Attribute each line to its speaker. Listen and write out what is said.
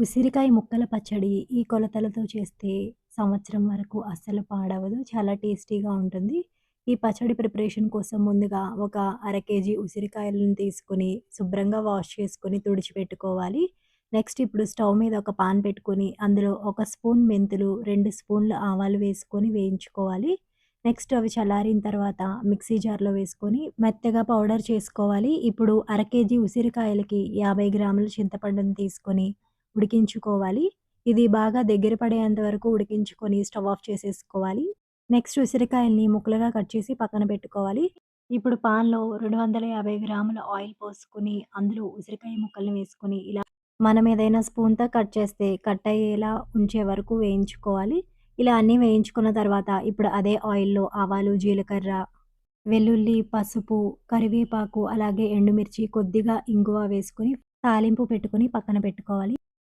Speaker 1: ఉసిరికాయ ముక్కల పచ్చడి ఈ కొలతలతో చేస్తే సంవత్సరం వరకు అస్సలు పాడవదు. చాలా టేస్టీగా ఉంటుంది. ఈ పచ్చడి ప్రిపరేషన్ కోసం ముందుగా ఒక అర కేజీ ఉసిరికాయలను తీసుకొని శుభ్రంగా వాష్ చేసుకొని తుడిచిపెట్టుకోవాలి. నెక్స్ట్ ఇప్పుడు స్టవ్ మీద ఒక పాన్ పెట్టుకొని అందులో ఒక స్పూన్ మెంతులు, రెండు స్పూన్ల ఆవాలు వేసుకొని వేయించుకోవాలి. నెక్స్ట్ అవి చల్లారిన తర్వాత మిక్సీ జార్‌లో వేసుకొని మెత్తగా పౌడర్ చేసుకోవాలి. ఇప్పుడు అర కేజీ ఉసిరికాయలకి 50 గ్రాముల చింతపండును తీసుకొని ఉడికించుకోవాలి. ఇది బాగా దగ్గర పడేంత వరకు ఉడికించుకొని స్టవ్ ఆఫ్ చేసేసుకోవాలి. నెక్స్ట్ ఉసిరికాయల్ని ముక్కలుగా కట్ చేసి పక్కన పెట్టుకోవాలి. ఇప్పుడు పాన్‌లో 250 గ్రాముల ఆయిల్ పోసుకొని అందులో ఉసిరికాయ ముక్కల్ని వేసుకొని ఇలా మనం ఏదైనా స్పూన్‌తో కట్ చేస్తే కట్ అయ్యేలా ఉంచే వరకు వేయించుకోవాలి. ఇలా అన్నీ వేయించుకున్న తర్వాత ఇప్పుడు అదే ఆయిల్‌లో ఆవాలు, జీలకర్ర, వెల్లుల్లి, పసుపు, కరివేపాకు అలాగే ఎండుమిర్చి, కొద్దిగా ఇంగువ వేసుకొని తాలింపు పెట్టుకొని పక్కన పెట్టుకోవాలి.